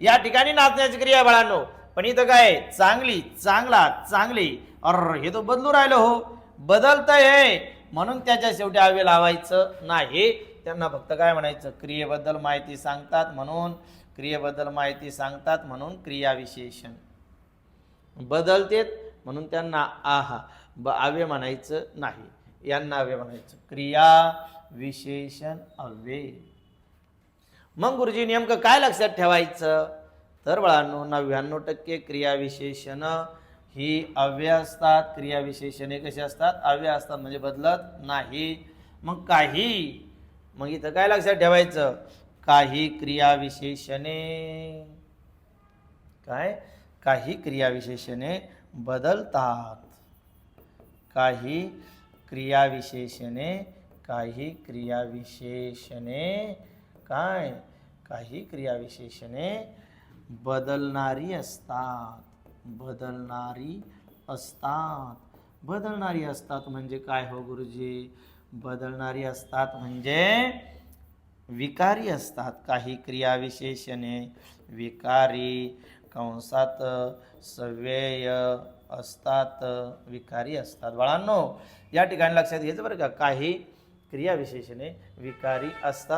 या ठिकाणी नाचण्याची क्रिया आहे बाळांनो. पण इथं काय चांगली चांगला चांगली. अर हे तो बदलू राहिलो हो. बदलत हे. म्हणून त्याच्या शेवटी आवे लावायचं नाही. त्यांना फक्त काय म्हणायचं? क्रियेबद्दल माहिती सांगतात म्हणून क्रियेबद्दल माहिती सांगतात म्हणून क्रियाविशेषण बदलतेत म्हणून त्यांना आहा ब आवे म्हणायचं नाही. यांना आवे म्हणायचं. क्रिया विशेषण अव्यय मग गुरुजी नेमकं काय लक्षात ठेवायचं? तर बाळांनो नव्याण्णव टक्के क्रियाविशेषण ही अव्यय असतात. क्रियाविशेषणे कशी असतात? अव्यय असतात म्हणजे बदलत नाही. मग काही मग इथं काय लक्षात ठेवायचं? काही क्रियाविशेषणे काय? काही क्रियाविशेषणे बदलतात. काही क्रियाविशेषणे काही क्रियाविशेषणे काय? काही क्रियाविशेषणे बदलणारी असतात. बदलणारी असतात. बदलणारी असतात म्हणजे काय हो गुरुजी? बदलणारी असतात म्हणजे विकारी असतात. काही क्रियाविशेषणे विकारी कंसात सव्यय असतात. विकारी असतात. बाळांनो या ठिकाणी लक्षात घ्यायचं बरं का. काही क्रियाविशेषणे विकारी असतात.